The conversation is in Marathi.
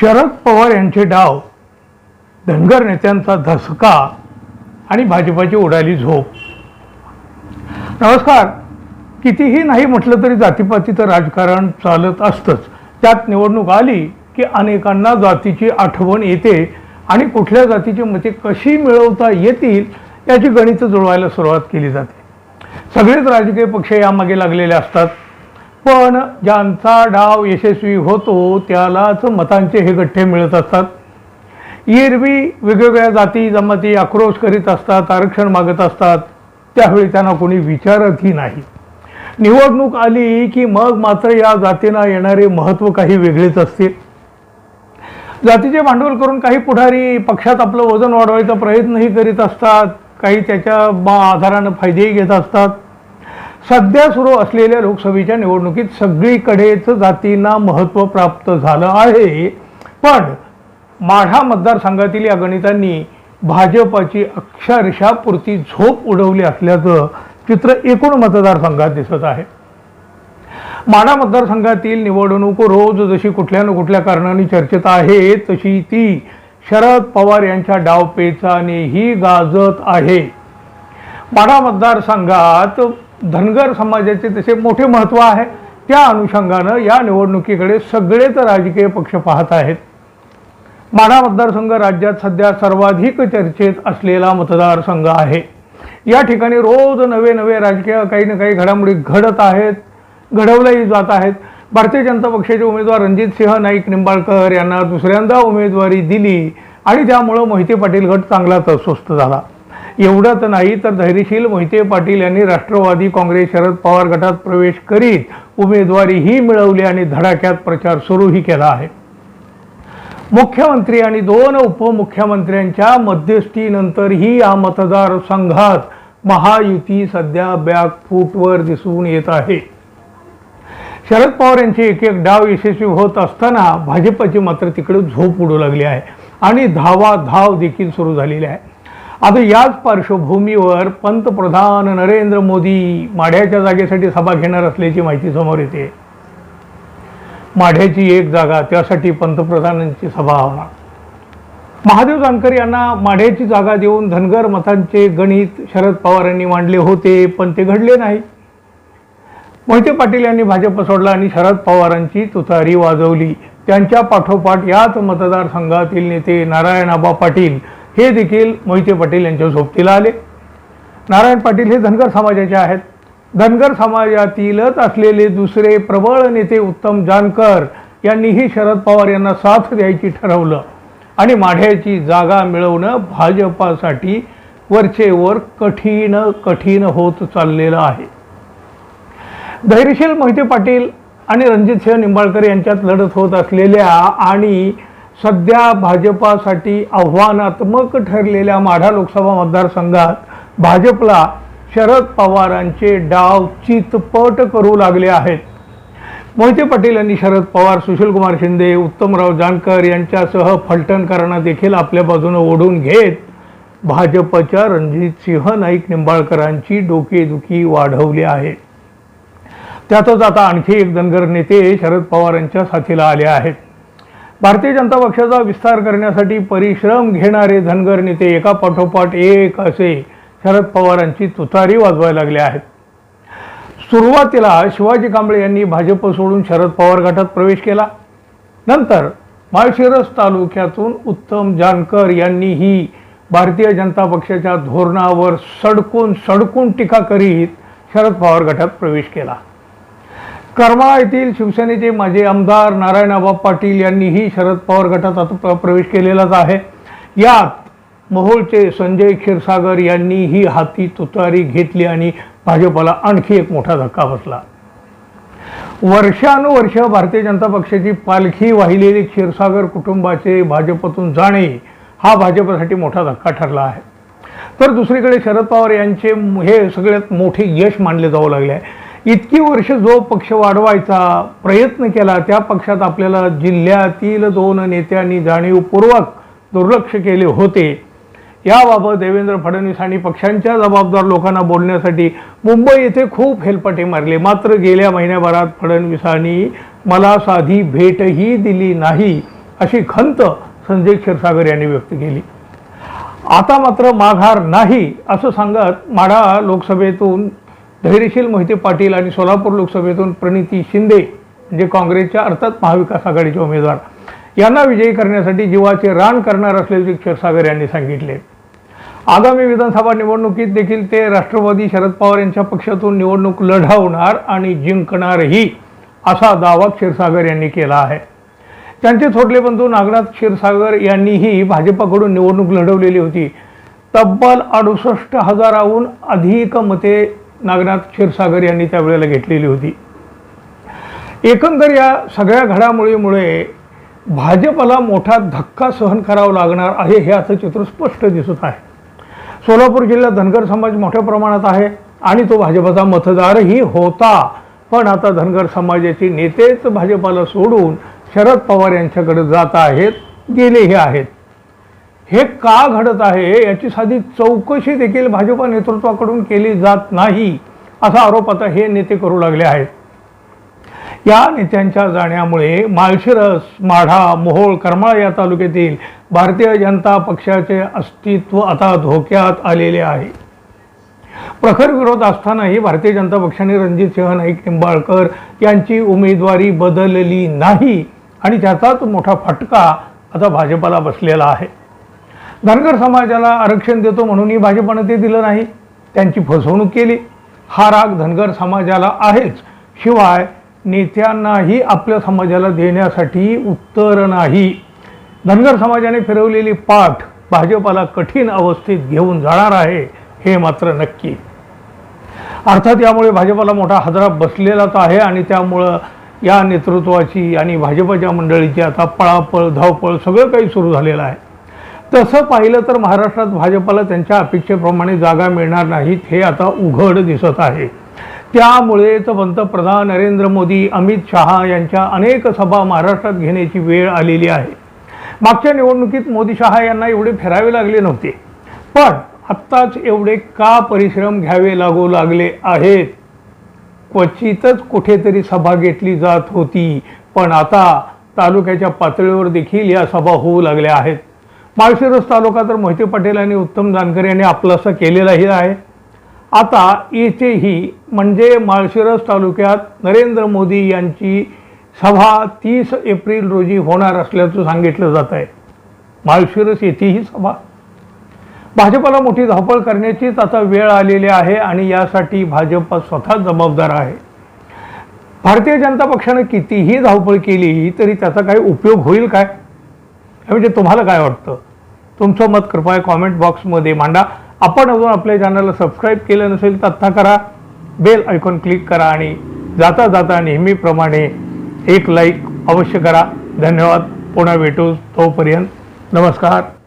शरद पवार यांचे डाव धनगर नेत्यांचा धसका आणि भाजपाची उडाली झोप. नमस्कार. कितीही नाही म्हटलं तरी जातीपातीचं राजकारण चालत असतंच. त्यात निवडणूक आली की अनेकांना जातीची आठवण येते आणि कुठल्या जातीची मते कशी मिळवता येतील याची गणितं जुळवायला सुरुवात केली जाते. सगळेच राजकीय पक्ष यामागे लागलेले असतात. पण ज्यांचा डाव यशस्वी होतो त्यालाच मतांचे हे गठ्ठे मिळत असतात. एरवी वेगवेगळ्या जाती जमाती आक्रोश करीत असतात आरक्षण मागत असतात. त्यावेळी त्यांना कोणी विचारतही नाही. निवडणूक आली की मग मात्र या जातींना येणारे महत्त्व काही वेगळेच असते जातीचे भांडवल करून काही पुढारी पक्षात आपलं वजन वाढवायचा प्रयत्नही करीत असतात. काही त्याच्या बा आधारानं फायदेही घेत असतात. सध्या सुरू असलेल्या लोकसभेच्या निवडणुकीत सगळीकडेच जातींना महत्त्व प्राप्त झालं आहे. पण माढा मतदारसंघातील या गणितांनी भाजपाची अक्षरशः पुरती झोप उडवली असल्याचं चित्र एकूण मतदारसंघात दिसत आहे. माढा मतदारसंघातील निवडणूक रोज जशी कुठल्या न कुठल्या कारणाने चर्चेत आहे तशी ती शरद पवार यांच्या डावपेचानेही गाजत आहे. माढा मतदारसंघात धनगर समाजाचे तसे मोठे महत्त्व आहे. त्या अनुषंगानं या निवडणुकीकडे सगळेच राजकीय पक्ष पाहत आहेत. माढा मतदारसंघ राज्यात सध्या सर्वाधिक चर्चेत असलेला मतदारसंघ आहे. या ठिकाणी रोज नवे नवे राजकीय काही ना काही घडामोडी घडत आहेत घडवल्याही जात आहेत. भारतीय जनता पक्षाचे उमेदवार रणजित सिंह नाईक निंबाळकर यांना दुसऱ्यांदा उमेदवारी दिली आणि त्यामुळं मोहिते पाटील गट चांगलाच अस्वस्थ झाला. एवढंच नाही तर धैर्यशील मोहिते पाटील यांनी राष्ट्रवादी काँग्रेस शरद पवार गटात प्रवेश करीत उमेदवारीही मिळवली आणि धडाक्यात प्रचार सुरूही केला आहे. मुख्यमंत्री आणि दोन उपमुख्यमंत्र्यांच्या मध्यस्थीनंतरही या मतदारसंघात महायुती सध्या बॅकफूटवर दिसून येत आहे. शरद पवार यांचे एक एक डाव यशस्वी होत असताना भाजपची मात्र तिकडे झोप उडू लागली आहे आणि धावा धाव देखील सुरू झालेली आहे. आता याच पार्श्वभूमीवर पंतप्रधान नरेंद्र मोदी माढ्याच्या जागेसाठी सभा घेणार असल्याची माहिती समोर येते. माढ्याची एक जागा त्यासाठी पंतप्रधानांची सभा होणार. महादेव जानकर यांना माढ्याची जागा देऊन धनगर मतांचे गणित शरद पवार यांनी मांडले होते पण ते घडले नाही. मोहिते पाटील यांनी भाजप सोडला आणि शरद पवारांची तुतारी वाजवली. त्यांच्या पाठोपाठ याच मतदारसंघातील नेते नारायण आबा पाटील हे देखील मोहिते पाटील यांच्या सोबतीला आले. नारायण पाटील हे धनगर समाजाचे आहेत. धनगर समाजातीलच असलेले दुसरे प्रबळ नेते उत्तम जानकर यांनीही शरद पवार यांना साथ द्यायची ठरवलं आणि माढ्याची जागा मिळवणं भाजपासाठी वरचेवर कठीण कठीण होत चाललेलं आहे. धैर्यशील मोहिते पाटील आणि रणजितसिंह निंबाळकर यांच्यात लढत होत असलेल्या आणि सध्या भाजपासाठी आव्हानात्मक ठरलेल्या माढा लोकसभा मतदारसंघात भाजपला शरद पवारांचे डाव चितपट करू लागले आहेत. मोहिते पाटील यांनी शरद पवार सुशीलकुमार शिंदे उत्तमराव जानकर यांच्यासह फलटणकरांना देखील आपल्या बाजूनं ओढून घेत भाजपच्या रणजितसिंह नाईक निंबाळकरांची डोकेदुखी वाढवली आहे. त्यातच आता आणखी एक धनगर नेते शरद पवारांच्या साथीला आले आहेत. भारतीय जनता पक्षाचा विस्तार करण्यासाठी परिश्रम घेणारे धनगर नेते एका पाठोपाठ एक असे शरद पवारांची तुतारी वाजवायला लागले आहेत. सुरुवातीला शिवाजी कांबळे यांनी भाजप सोडून शरद पवार गटात प्रवेश केला. नंतर माळशिरस तालुक्यातून उत्तम जानकर यांनीही भारतीय जनता पक्षाच्या धोरणावर सडकून सडकून टीका करीत शरद पवार गटात प्रवेश केला. करमाळा येथील शिवसेनेचे माजी आमदार नारायणआबा पाटील यांनीही शरद पवार गटात आता प्रवेश केलेलाच आहे. यात मोहोळचे संजय क्षीरसागर यांनीही हाती तुतारी घेतली आणि भाजपला आणखी एक मोठा धक्का बसला. वर्षानुवर्ष भारतीय जनता पक्षाची पालखी वाहिलेली क्षीरसागर कुटुंबाचे भाजपतून जाणे हा भाजपसाठी मोठा धक्का ठरला आहे. तर दुसरीकडे शरद पवार यांचे हे सगळ्यात मोठे यश मानले जाऊ लागले आहे. इतकी वर्ष जो पक्ष वाढवायचा प्रयत्न केला त्या पक्षात आपल्याला जिल्ह्यातील दोन नेत्यांनी जाणीवपूर्वक दुर्लक्ष केले होते. याबाबत देवेंद्र फडणवीस आणि पक्षांच्या जबाबदार लोकांना बोलण्यासाठी मुंबई येथे खूप हेलपाटे मारले. मात्र गेल्या महिन्याभरात फडणवीसांनी मला साधी भेटही दिली नाही अशी खंत संजय क्षीरसागर यांनी व्यक्त केली. आता मात्र माघार नाही असं सांगत माढा लोकसभेतून धैर्यशील मोहिते पाटील आणि सोलापूर लोकसभेतून प्रणिती शिंदे म्हणजे काँग्रेसच्या अर्थात महाविकास आघाडीचे उमेदवार. यांना विजयी करण्यासाठी जीवाचे रान करणार असल्याचे क्षीरसागर यांनी सांगितले. आगामी विधानसभा निवडणुकीत देखील ते राष्ट्रवादी शरद पवार यांच्या पक्षातून निवडणूक लढवणार आणि जिंकणारही असा दावा क्षीरसागर यांनी केला आहे. त्यांचे थोरले बंधू नागनाथ क्षीरसागर यांनीही भाजपाकडून निवडणूक लढवलेली होती. तब्बल अडुसष्ट हजाराहून अधिक मते नागनाथ क्षीरसागर यांनी त्यावेळेला घेतलेली होती. एकंदर या सगळ्या घडामोडीमुळे भाजपला मोठा धक्का सहन करावा लागणार आहे हे असं चित्र स्पष्ट दिसत आहे. सोलापूर जिल्ह्यात धनगर समाज मोठ्या प्रमाणात आहे आणि तो भाजपचा मतदारही होता. पण आता धनगर समाजाचे नेतेच भाजपाला सोडून शरद पवार यांच्याकडे जात आहेत गेलेही आहेत. हे का घडत आहे? याची साधी चौकशी देखील भाजपा नेतृत्वाकडून केली जात नाही असा आरोप आता हे नेते करू लागले आहेत. या नेत्यांच्या जाण्यामुळे माळशिरस माढा मोहोळ करमाळ या तालुक्यातील भारतीय जनता पक्षाचे अस्तित्व आता धोक्यात आलेले आहे. प्रखर विरोध असतानाही भारतीय जनता पक्षाने रणजित सिंह नाईक निंबाळकर यांची उमेदवारी बदलली नाही आणि त्याचाच मोठा फटका आता भाजपाला बसलेला आहे. धनगर समाजाला आरक्षण देतो म्हणूनही भाजपनं ते दिलं नाही. त्यांची फसवणूक केली. हा राग धनगर समाजाला आहेच. शिवाय नेत्यांनाही आपल्या समाजाला देण्यासाठी उत्तर नाही. धनगर समाजाने फिरवलेली पाठ भाजपाला कठीण अवस्थेत घेऊन जाणार आहे हे मात्र नक्की. अर्थात यामुळे भाजपाला मोठा हजरा बसलेलाच आहे आणि त्यामुळं या नेतृत्वाची आणि भाजपाच्या मंडळीची आता पळापळ धावपळ सगळं काही सुरू झालेलं आहे. तसं पाहिलं तर महाराष्ट्रात भाजपला त्यांच्या अपेक्षेप्रमाणे जागा मिळणार नाहीत हे आता उघड दिसत आहे. त्यामुळेच पंतप्रधान नरेंद्र मोदी अमित शहा यांच्या अनेक सभा महाराष्ट्रात घेण्याची वेळ आलेली आहे. मागच्या निवडणुकीत मोदी शहा यांना एवढे फिरावे लागले नव्हते. पण आत्ताच एवढे का परिश्रम घ्यावे लागू लागले आहेत? क्वचितच कुठेतरी सभा घेतली जात होती पण आता तालुक्याच्या पातळीवर देखील या सभा होऊ लागल्या आहेत. माळशिरस तालुका तर मोहिते पाटील आणि उत्तम जानकर यांनी आपलासा केलेलाही आहे. आता येथेही म्हणजे माळशिरस तालुक्यात नरेंद्र मोदी यांची सभा तीस एप्रिल रोजी होणार असल्याचं सांगितलं जात आहे. माळशिरस येथेही सभा. भाजपला मोठी धावपळ करण्याचीच आता वेळ आलेली आहे आणि यासाठी भाजप स्वतः जबाबदार आहे. भारतीय जनता पक्षानं कितीही धावपळ केली तरी त्याचा काही उपयोग होईल काय? म्हणजे तुम्हाला काय वाटतं? तुमचं मत कृपया कॉमेंट बॉक्समध्ये मांडा. आपण अजून आपल्या चॅनलला सबस्क्राईब केलं नसेल तर आत्ता करा. बेल आयकॉन क्लिक करा आणि जाता जाता नेहमीप्रमाणे एक लाईक अवश्य करा. धन्यवाद. पुन्हा भेटू तोपर्यंत. नमस्कार.